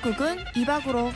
16국은 이박으로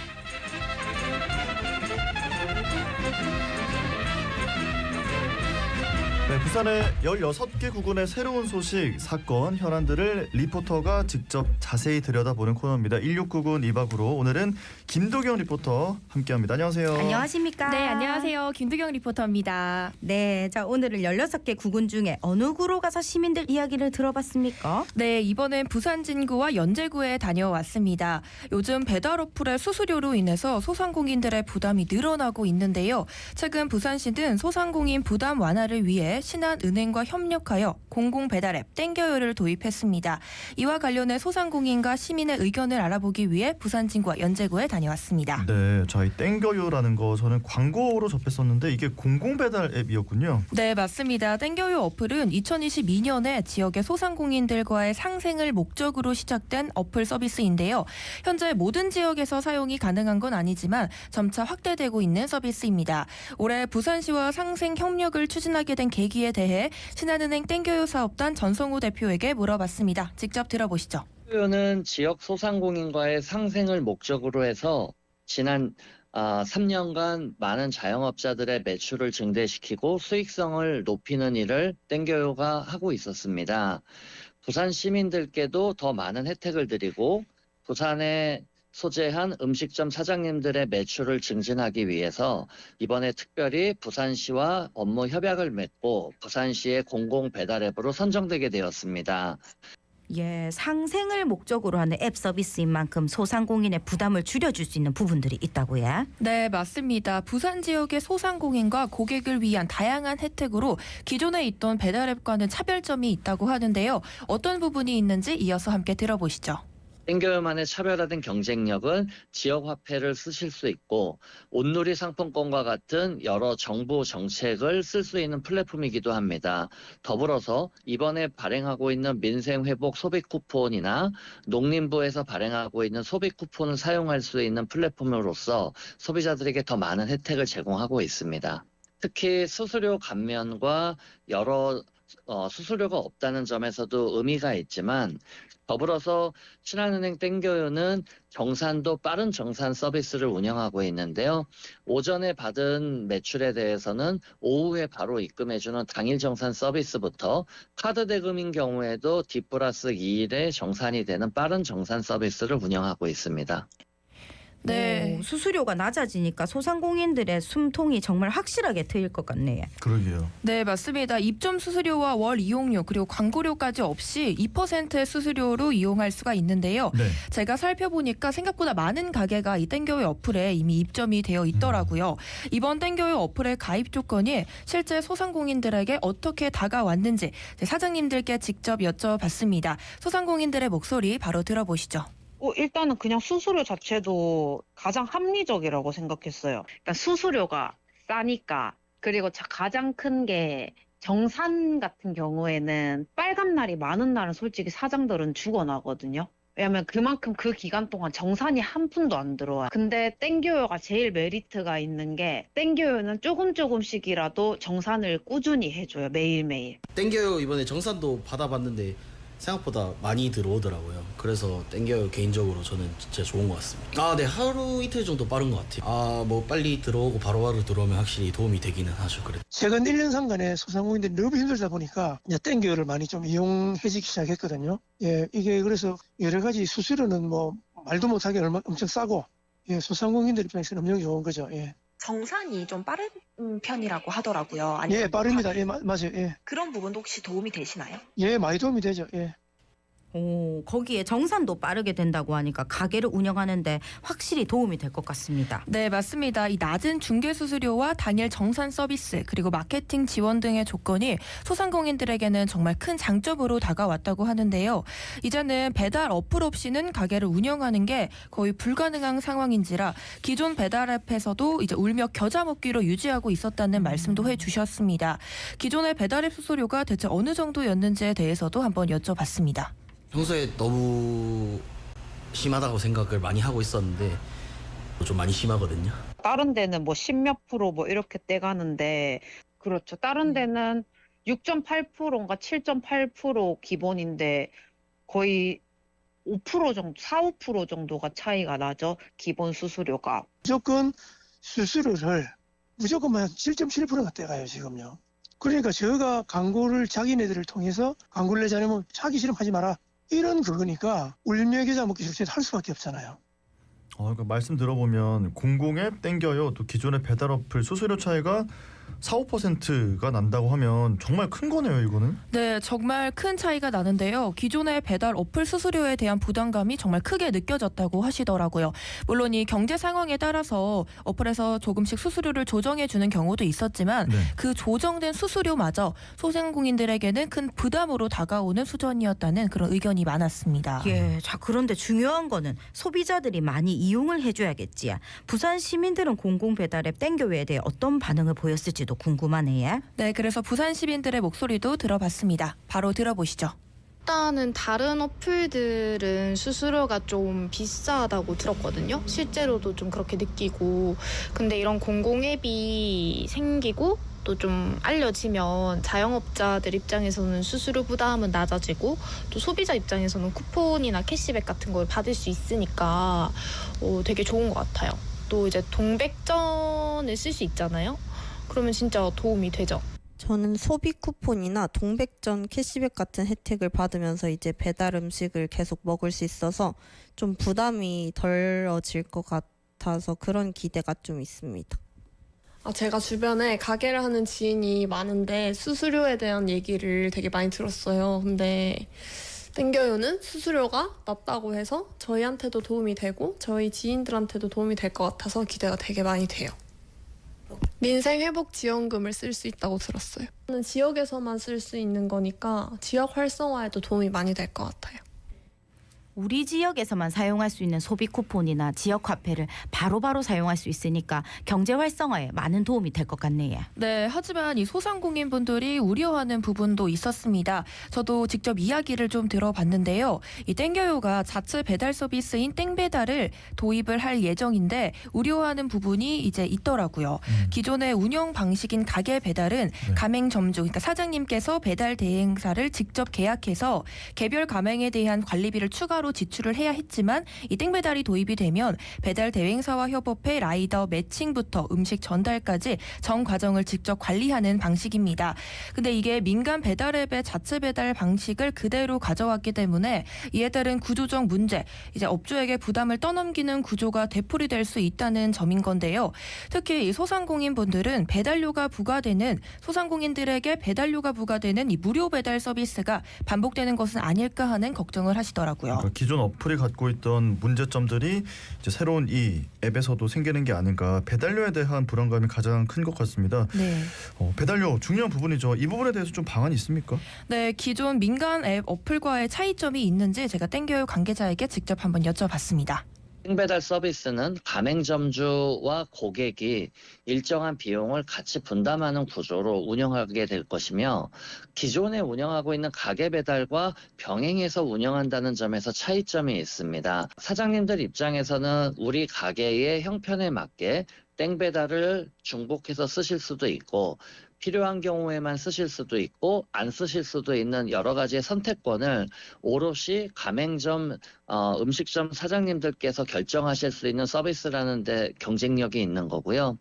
네, 부산의 16개 구군의 새로운 소식, 사건, 현안들을 리포터가 직접 자세히 들여다보는 코너입니다. 16구군 이박으로 오늘은 김도경 리포터 함께합니다. 안녕하세요. 안녕하십니까? 네 안녕하세요 김두경 리포터입니다. 네, 자 오늘은 16개 구군 중에 어느 구로 가서 시민들 이야기를 들어봤습니까? 네 이번엔 부산 진구와 연제구에 다녀왔습니다. 요즘 배달 어플의 수수료로 인해서 소상공인들의 부담이 늘어나고 있는데요. 최근 부산시는 소상공인 부담 완화를 위해 신한은행과 협력하여 공공 배달 앱 땡겨요를 도입했습니다. 이와 관련해 소상공인과 시민의 의견을 알아보기 위해 부산 진구와 연제구에 다녀왔습니다. 네, 저희 땡겨요라는 거 저는 광고로 접했었는데 이게 공공 배달 앱이었군요. 네, 맞습니다. 땡겨요 어플은 2022년에 지역의 소상공인들과의 상생을 목적으로 시작된 어플 서비스인데요. 현재 모든 지역에서 사용이 가능한 건 아니지만 점차 확대되고 있는 서비스입니다. 올해 부산시와 상생 협력을 추진하게 된 계기에 대해 신한은행 땡겨요 사업단 전성우 대표에게 물어봤습니다. 직접 들어보시죠. 는 지역 소상공인과의 상생을 목적으로 해서 지난 아, 3년간 많은 자영업자들의 매출을 증대시키고 수익성을 높이는 일을 땡겨요가 하고 있었습니다. 부산 시민들께도 더 많은 혜택을 드리고 부산에 소재한 음식점 사장님들의 매출을 증진하기 위해서 이번에 특별히 부산시와 업무 협약을 맺고 부산시의 공공 배달 앱으로 선정되게 되었습니다. 예, 상생을 목적으로 하는 앱 서비스인 만큼 소상공인의 부담을 줄여줄 수 있는 부분들이 있다고요. 네, 맞습니다. 부산 지역의 소상공인과 고객을 위한 다양한 혜택으로 기존에 있던 배달 앱과는 차별점이 있다고 하는데요. 어떤 부분이 있는지 이어서 함께 들어보시죠. 땡겨요만의 차별화된 경쟁력은 지역 화폐를 쓰실 수 있고 온누리 상품권과 같은 여러 정부 정책을 쓸 수 있는 플랫폼이기도 합니다. 더불어서 이번에 발행하고 있는 민생 회복 소비 쿠폰이나 농림부에서 발행하고 있는 소비 쿠폰을 사용할 수 있는 플랫폼으로서 소비자들에게 더 많은 혜택을 제공하고 있습니다. 특히 수수료 감면과 여러 어, 수수료가 없다는 점에서도 의미가 있지만 더불어서 신한은행 땡겨요는 정산도 빠른 정산 서비스를 운영하고 있는데요. 오전에 받은 매출에 대해서는 오후에 바로 입금해주는 당일 정산 서비스부터 카드 대금인 경우에도 D 플러스 2일에 정산이 되는 빠른 정산 서비스를 운영하고 있습니다. 네. 오, 수수료가 낮아지니까 소상공인들의 숨통이 정말 확실하게 트일 것 같네요. 그러게요. 네, 맞습니다. 입점 수수료와 월 이용료 그리고 광고료까지 없이 2%의 수수료로 이용할 수가 있는데요. 네. 제가 살펴보니까 생각보다 많은 가게가 이 땡겨요 어플에 이미 입점이 되어 있더라고요. 이번 땡겨요 어플의 가입 조건이 실제 소상공인들에게 어떻게 다가왔는지 사장님들께 직접 여쭤봤습니다. 소상공인들의 목소리 바로 들어보시죠. 어, 일단은 그냥 수수료 자체도 가장 합리적이라고 생각했어요. 그러니까 수수료가 싸니까 그리고 자- 가장 큰 게 정산 같은 경우에는 빨간 날이 많은 날은 솔직히 사장들은 죽어나거든요. 왜냐면 그만큼 그 기간 동안 정산이 한 푼도 안 들어와요. 근데 땡겨요가 제일 메리트가 있는 게 땡겨요는 조금 조금씩이라도 정산을 꾸준히 해줘요. 매일매일. 땡겨요 이번에 정산도 받아봤는데 생각보다 많이 들어오더라고요. 그래서 땡겨요 개인적으로 저는 진짜 좋은 것 같습니다. 아, 네 하루 이틀 정도 빠른 것 같아요. 아, 뭐 빨리 들어오고 바로바로 들어오면 확실히 도움이 되기는 하죠. 그래. 최근 1년 상간에 소상공인들이 너무 힘들다 보니까 이제 땡겨를 많이 좀 이용해지기 시작했거든요. 예, 이게 그래서 여러 가지 수수료는 뭐 말도 못하게 얼마 엄청 싸고 예, 소상공인들 입장에서는 엄청 좋은 거죠. 예, 정산이 좀 빠른 편이라고 하더라고요. 아니면 예, 빠릅니다. 뭐 예, 마- 맞아요. 예, 그런 부분도 혹시 도움이 되시나요? 예, 많이 도움이 되죠. 예. 오, 거기에 정산도 빠르게 된다고 하니까 가게를 운영하는데 확실히 도움이 될 것 같습니다. 네, 맞습니다. 이 낮은 중개 수수료와 당일 정산 서비스 그리고 마케팅 지원 등의 조건이 소상공인들에게는 정말 큰 장점으로 다가왔다고 하는데요. 이제는 배달 어플 없이는 가게를 운영하는 게 거의 불가능한 상황인지라 기존 배달 앱에서도 이제 울며 겨자 먹기로 유지하고 있었다는 말씀도 해 주셨습니다. 기존의 배달 앱 수수료가 대체 어느 정도였는지에 대해서도 한번 여쭤봤습니다. 평소에 너무 심하다고 생각을 많이 하고 있었는데 좀 많이 심하거든요. 다른 데는 뭐 10몇 프로 뭐 이렇게 떼가는데 그렇죠. 다른 데는 6.8%인가 7.8% 기본인데 거의 5% 정도, 4, 5% 정도가 차이가 나죠. 기본 수수료가. 무조건 수수료를 무조건만 7.7%가 떼가요 지금요. 그러니까 저가 광고를 자기네들을 통해서 광고를 내지 않으면 자기 싫으면 하지 마라. 이런 그거니까 울며 겨자 먹기 싫을 할 수밖에 없잖아요. 어, 그러니까 말씀 들어보면 공공앱 땡겨요. 또 기존의 배달 어플 수수료 차이가 4, 5%가 난다고 하면 정말 큰 거네요, 이거는. 네, 정말 큰 차이가 나는데요. 기존의 배달 어플 수수료에 대한 부담감이 정말 크게 느껴졌다고 하시더라고요. 물론 이 경제 상황에 따라서 어플에서 조금씩 수수료를 조정해 주는 경우도 있었지만 네. 그 조정된 수수료마저 소상공인들에게는 큰 부담으로 다가오는 수준이었다는 그런 의견이 많았습니다. 예, 자 그런데 중요한 거는 소비자들이 많이 이용을 해줘야겠지. 부산 시민들은 공공 배달앱 땡겨웨에 대해 어떤 반응을 보였을지 도 궁금하네요. 네, 그래서 부산 시민들의 목소리도 들어봤습니다. 바로 들어보시죠. 일단은 다른 어플들은 수수료가 좀 비싸다고 들었거든요. 실제로도 좀 그렇게 느끼고. 근데 이런 공공 앱이 생기고 또 좀 알려지면 자영업자들 입장에서는 수수료 부담은 낮아지고 또 소비자 입장에서는 쿠폰이나 캐시백 같은 걸 받을 수 있으니까 어, 되게 좋은 것 같아요. 또 이제 동백전을 쓸 수 있잖아요. 그러면 진짜 도움이 되죠. 저는 소비 쿠폰이나 동백전 캐시백 같은 혜택을 받으면서 이제 배달 음식을 계속 먹을 수 있어서 좀 부담이 덜어질 것 같아서 그런 기대가 좀 있습니다. 아, 제가 주변에 가게를 하는 지인이 많은데 수수료에 대한 얘기를 되게 많이 들었어요. 근데 땡겨요는 수수료가 낮다고 해서 저희한테도 도움이 되고 저희 지인들한테도 도움이 될 것 같아서 기대가 되게 많이 돼요. 민생 회복 지원금을 쓸 수 있다고 들었어요. 지역에서만 쓸 수 있는 거니까 지역 활성화에도 도움이 많이 될 것 같아요. 우리 지역에서만 사용할 수 있는 소비 쿠폰이나 지역 화폐를 바로바로 사용할 수 있으니까 경제 활성화에 많은 도움이 될 것 같네요. 네, 하지만 이 소상공인 분들이 우려하는 부분도 있었습니다. 저도 직접 이야기를 좀 들어봤는데요. 이 땡겨요가 자체 배달 서비스인 땡배달을 도입을 할 예정인데 우려하는 부분이 이제 있더라고요. 음. 기존의 운영 방식인 가게 배달은 네. 가맹점주, 그러니까 사장님께서 배달 대행사를 직접 계약해서 개별 가맹에 대한 관리비를 추가로 지출을 해야 했지만 이 땡배달이 도입이 되면 배달 대행사와 협업해 라이더 매칭부터 음식 전달까지 전 과정을 직접 관리하는 방식입니다. 근데 이게 민간 배달 앱의 자체 배달 방식을 그대로 가져왔기 때문에 이에 따른 구조적 문제, 이제 업주에게 부담을 떠넘기는 구조가 되풀이 될 수 있다는 점인 건데요. 특히 이 소상공인 분들은 배달료가 부과되는 소상공인들에게 배달료가 부과되는 이 무료 배달 서비스가 반복되는 것은 아닐까 하는 걱정을 하시더라고요. 그러니까 기존 어플이 갖고 있던 문제점들이 이제 새로운 이 앱에서도 생기는 게 아닌가. 배달료에 대한 불안감이 가장 큰 것 같습니다. 네. 어, 배달료 중요한 부분이죠. 이 부분에 대해서 좀 방안이 있습니까? 네, 기존 민간 앱 어플과의 차이점이 있는지 제가 땡겨요 관계자에게 직접 한번 여쭤봤습니다. 배달 서비스는 가맹점주와 고객이 일정한 비용을 같이 분담하는 구조로 운영하게 될 것이며 기존에 운영하고 있는 가게 배달과 병행해서 운영한다는 점에서 차이점이 있습니다. 사장님들 입장에서는 우리 가게의 형편에 맞게 땡 배달을 중복해서 쓰실 수도 있고 필요한 경우에만 쓰실 수도 있고 안 쓰실 수도 있는 여러 가지의 선택권을 오롯이 가맹점 어, 음식점 사장님들께서 결정하실 수 있는 서비스라는 데 경쟁력이 있는 거고요.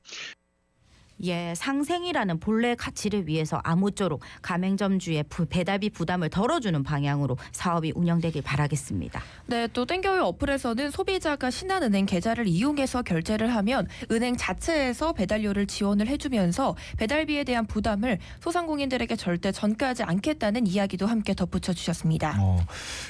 예, 상생이라는 본래 가치를 위해서 아무쪼록 가맹점주의 부- 배달비 부담을 덜어주는 방향으로 사업이 운영되길 바라겠습니다. 네, 또 땡겨요 어플에서는 소비자가 신한은행 계좌를 이용해서 결제를 하면 은행 자체에서 배달료를 지원을 해주면서 배달비에 대한 부담을 소상공인들에게 절대 전가하지 않겠다는 이야기도 함께 덧붙여 주셨습니다. 어,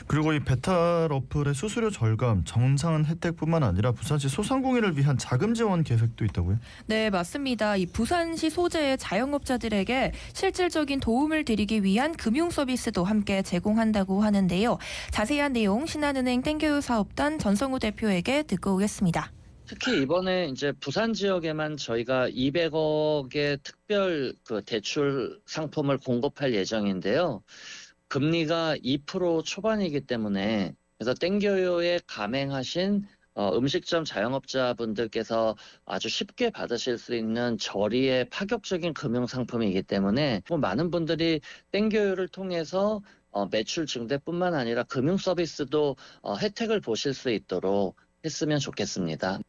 그리고 이 배달 어플의 수수료 절감, 정상 혜택뿐만 아니라 부산시 소상공인을 위한 자금 지원 계획도 있다고요? 네, 맞습니다. 이 부산시 소재의 자영업자들에게 실질적인 도움을 드리기 위한 금융 서비스도 함께 제공한다고 하는데요. 자세한 내용 신한은행 땡겨요 사업단 전성우 대표에게 듣고 오겠습니다. 특히 이번에 이제 부산 지역에만 저희가 200억의 특별 그 대출 상품을 공급할 예정인데요. 금리가 2% 초반이기 때문에 그래서 땡겨요에 가맹하신 어, 음식점 자영업자분들께서 아주 쉽게 받으실 수 있는 저리의 파격적인 금융 상품이기 때문에 뭐 많은 분들이 땡겨요를 통해서 어, 매출 증대뿐만 아니라 금융 서비스도 어, 혜택을 보실 수 있도록 했으면 좋겠습니다.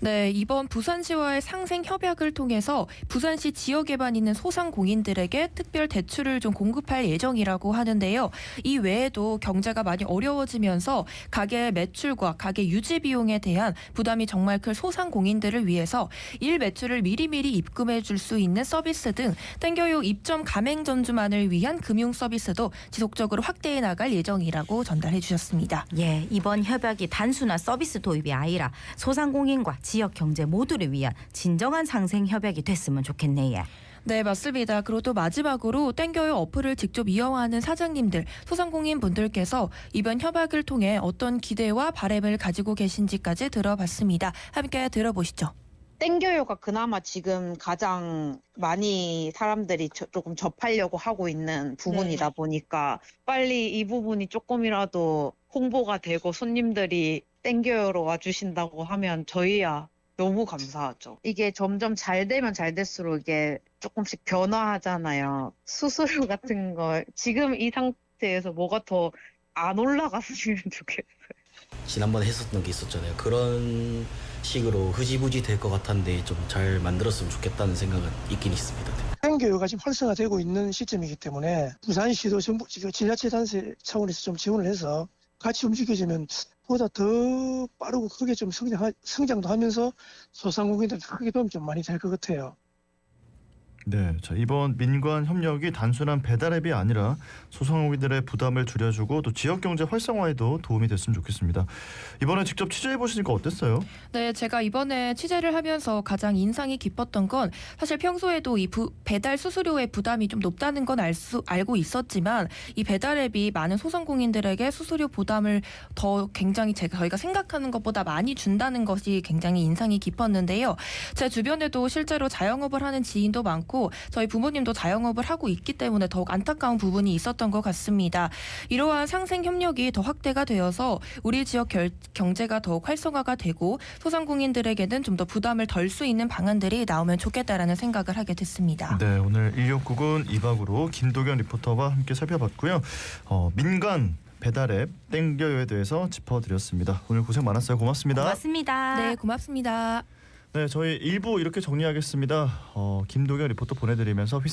네, 이번 부산시와의 상생 협약을 통해서 부산시 지역에만 있는 소상공인들에게 특별 대출을 좀 공급할 예정이라고 하는데요. 이 외에도 경제가 많이 어려워지면서 가게 매출과 가게 유지 비용에 대한 부담이 정말 클 소상공인들을 위해서 일 매출을 미리미리 입금해 줄 수 있는 서비스 등 땡겨요 입점 가맹점주만을 위한 금융 서비스도 지속적으로 확대해 나갈 예정이라고 전달해 주셨습니다. 예, 이번 협약이 단순한 서비스 도입이 아니라 소상공인 과 지역 경제 모두를 위한 진정한 상생 협약이 됐으면 좋겠네요. 네, 맞습니다. 그리고 또 마지막으로 땡겨요 어플을 직접 이용하는 사장님들, 소상공인 분들께서 이번 협약을 통해 어떤 기대와 바램을 가지고 계신지까지 들어봤습니다. 함께 들어보시죠. 땡겨요가 그나마 지금 가장 많이 사람들이 저- 조금 접하려고 하고 있는 부분이다 보니까 빨리 이 부분이 조금이라도 홍보가 되고 손님들이 땡겨요로 와주신다고 하면 저희야 너무 감사하죠. 이게 점점 잘 되면 잘 될수록 이게 조금씩 변화하잖아요. 수수료 같은 걸 지금 이 상태에서 뭐가 더 안 올라갔으면 좋겠어요. 지난번에 했었던 게 있었잖아요. 그런 식으로 흐지부지 될 것 같았는데 좀 잘 만들었으면 좋겠다는 생각은 있긴 있습니다. 땡교가 지금 활성화되고 있는 시점이기 때문에 부산시도 전부 지금 지자체 단체 차원에서 좀 지원을 해서 같이 움직여지면 보다 더 빠르고 크게 좀 성장 성장도 하면서 소상공인들 크게 도움이 좀 많이 될 것 같아요. 네, 자 이번 민관 협력이 단순한 배달 앱이 아니라 소상공인들의 부담을 줄여주고 또 지역 경제 활성화에도 도움이 됐으면 좋겠습니다. 이번에 직접 취재해 보시니까 어땠어요? 네, 제가 이번에 취재를 하면서 가장 인상이 깊었던 건 사실 평소에도 이 부- 배달 수수료의 부담이 좀 높다는 건 알 수, 알고 있었지만 이 배달 앱이 많은 소상공인들에게 수수료 부담을 더 굉장히 제가 저희가 생각하는 것보다 많이 준다는 것이 굉장히 인상이 깊었는데요. 제 주변에도 실제로 자영업을 하는 지인도 많고 저희 부모님도 자영업을 하고 있기 때문에 더욱 안타까운 부분이 있었던 것 같습니다. 이러한 상생 협력이 더 확대가 되어서 우리 지역 결- 경제가 더욱 활성화가 되고 소상공인들에게는 좀 더 부담을 덜 수 있는 방안들이 나오면 좋겠다라는 생각을 하게 됐습니다. 네, 오늘 1699군 2박으로 김도경 리포터와 함께 살펴봤고요. 어, 민간 배달 앱 땡겨요에 대해서 짚어드렸습니다. 오늘 고생 많았어요. 고맙습니다. 고맙습니다. 네, 고맙습니다. 네, 저희 1부 이렇게 정리하겠습니다. 어, 김도경 리포터 보내드리면서 휘